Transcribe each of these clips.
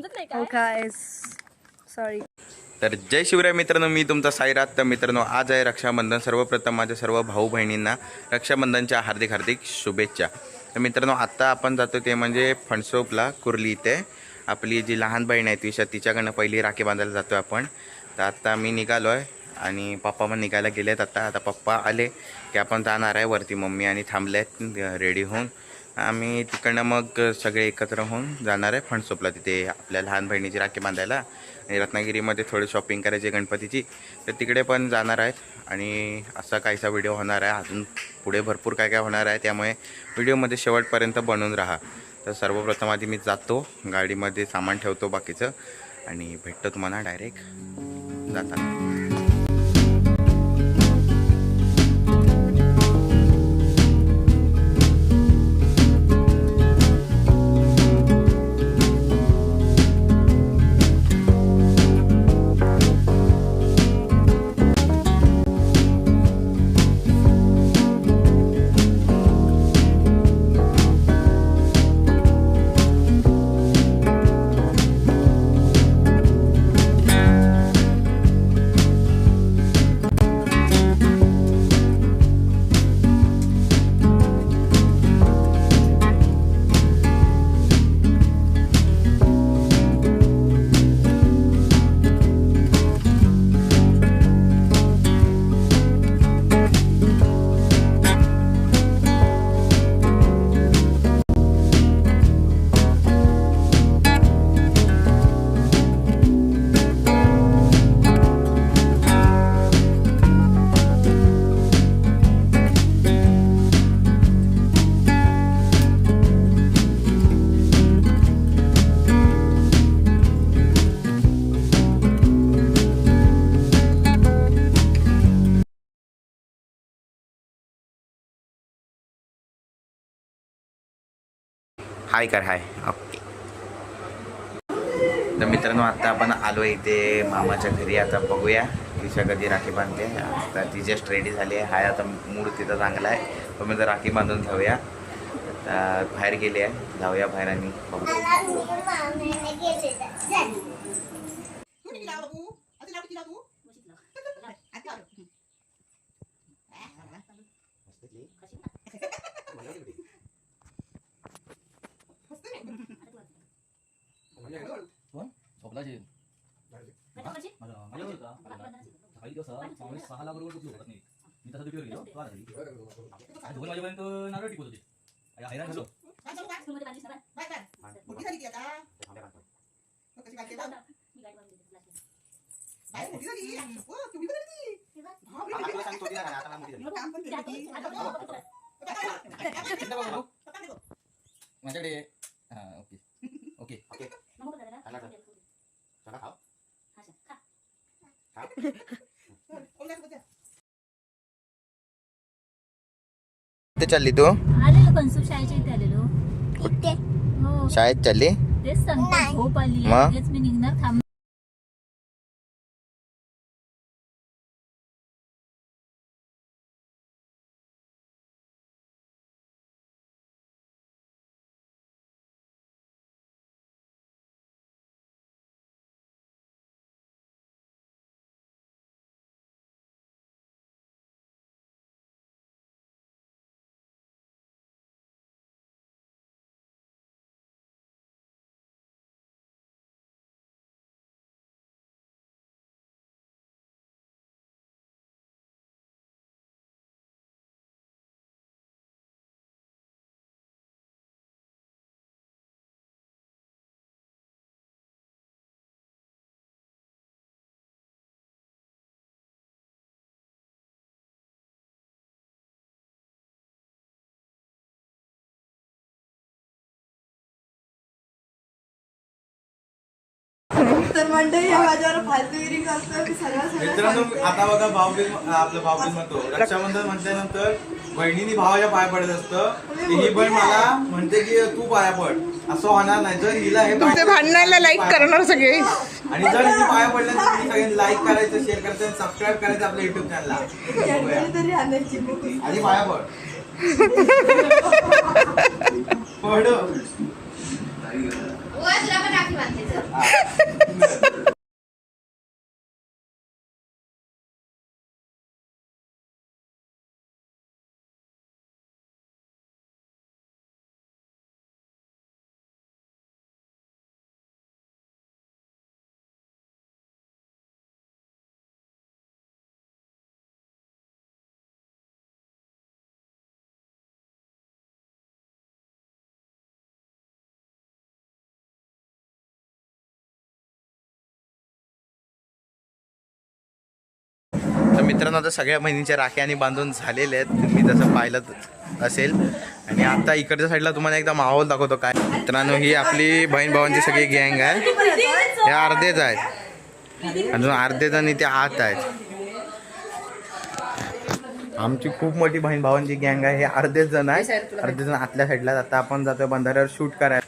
Guys, sorry. तर जय शिवराय मित्रांनो मी तुमचा साईरात तर मित्रांनो आज आहे रक्षाबंधन. सर्वप्रथम माझ्या सर्व भाऊ बहिणींना रक्षाबंधनच्या हार्दिक हार्दिक शुभेच्छा. तर मित्रांनो आत्ता आपण जातो ते म्हणजे फणसोपला कुर्ली इथे. आपली जी लहान बहीण आहे तिशा तिच्याकडनं पहिली राखी बांधायला जातो आपण. तर आत्ता मी निघालो आहे आणि पप्पा पण निघायला गेलेत. आता आता पप्पा आले की आपण जाणार आहे वरती. मम्मी आणि थांबले आहेत रेडी होऊन. आम्ही तिकडनं मग सगळे एकत्र होऊन जाणार आहे. फणसोपला तिथे आपल्या लहान बहिणीची राखी बांधायला. आणि रत्नागिरीमध्ये थोडी शॉपिंग करायची गणपतीची. तर तिकडे पण जाणार आहेत. आणि असा काहीसा व्हिडिओ होणार आहे. अजून पुढे भरपूर काय काय होणार आहे त्यामुळे व्हिडिओमध्ये शेवटपर्यंत बनून राहा. तर सर्वप्रथम आधी मी जातो. गाडीमध्ये सामान ठेवतो बाकीचं. आणि भेटतो तुम्हाला डायरेक्ट जाताना. हाय कर हाय. ओके तर मित्रांनो आता आपण आलो इथे मामाच्या घरी. आता बघूया. तिच्या कधी राखी बांधते. आता ती जस्ट रेडी झाली आहे. हाय आता मूड तिथं चांगला आहे. तर मी तर राखी बांधून घेऊया आता बाहेर गेले आहे. जाऊया बाहेर आणि बघू. झोपलाची माझा माझ्या होता सकाळी दिवसा पावणे सहाला बरोबर उठलो होता मी मी तसा ड्युटीवर गेलो तो आला घरी आणि दोन वाजेपर्यंत नारळ टिकवत होते आणि हैराण झालो माझ्याकडे हा ओके ओके कुठे चालली तू आलेलो कन्सूप शाळेच्या इथे आलेलो हो शाळेत चालली तेच सांगतो झोप आली मग? लगेच मी निघणार थांब तर या माझ्यावर फालतूगिरी मित्रांनो. आता बघा भाऊबीज आपलं भाऊबीज म्हणतो. रक्षाबंधन म्हटल्यानंतर बहिणीने भावाच्या पाया पडत असतं. की ही बहीण मला म्हणते की तू पाया पड. असं होणार नाही. जर हिला हे तुमच्या भांडणाला लाईक करणार सगळे. आणि जर हिने पाया पडल्या तर तुम्ही सगळ्यांनी लाईक करायचं शेअर करायचं आणि सबस्क्राईब करायचं आपल्या युट्यूब चॅनलला आधी पाया पड. पड. that. मित्रांनो आता सगळ्या बहिणींच्या राख्या आणि बांधून झालेल्या आहेत. तुम्ही जसं पाहिलं असेल. आणि आता इकडच्या साईडला तुम्हाला एकदा माहोल दाखवतो काय. मित्रांनो ही आपली बहीण भावांची सगळी गँग आहे. हे अर्धेच आहेत. अजून अर्धे जण इथे आत आहेत. आमची खूप मोठी बहीण भावांची गँग आहे. हे अर्धेच जण आहे अर्धे जण आतल्या साईडला आता आपण जातोय बंधाऱ्यावर शूट करायला.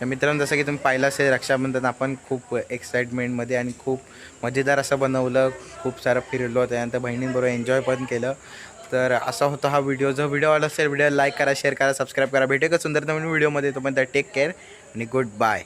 तर मित्रांनो जसं की तुम्ही पाहिलं असेल रक्षाबंधन आपण खूप एक्साइटमेंटमध्ये आणि खूप मजेदार असं बनवलं. खूप सारं फिरलो त्यानंतर बहिणींबरोबर एन्जॉय पण केलं. तर असा होता हा व्हिडिओ जो व्हिडिओ आला असेल व्हिडिओ लाईक करा शेअर करा सबस्क्राईब करा. भेटेल का सुंदर नवीन व्हिडिओमध्ये तोपर्यंत टेक केअर आणि गुड बाय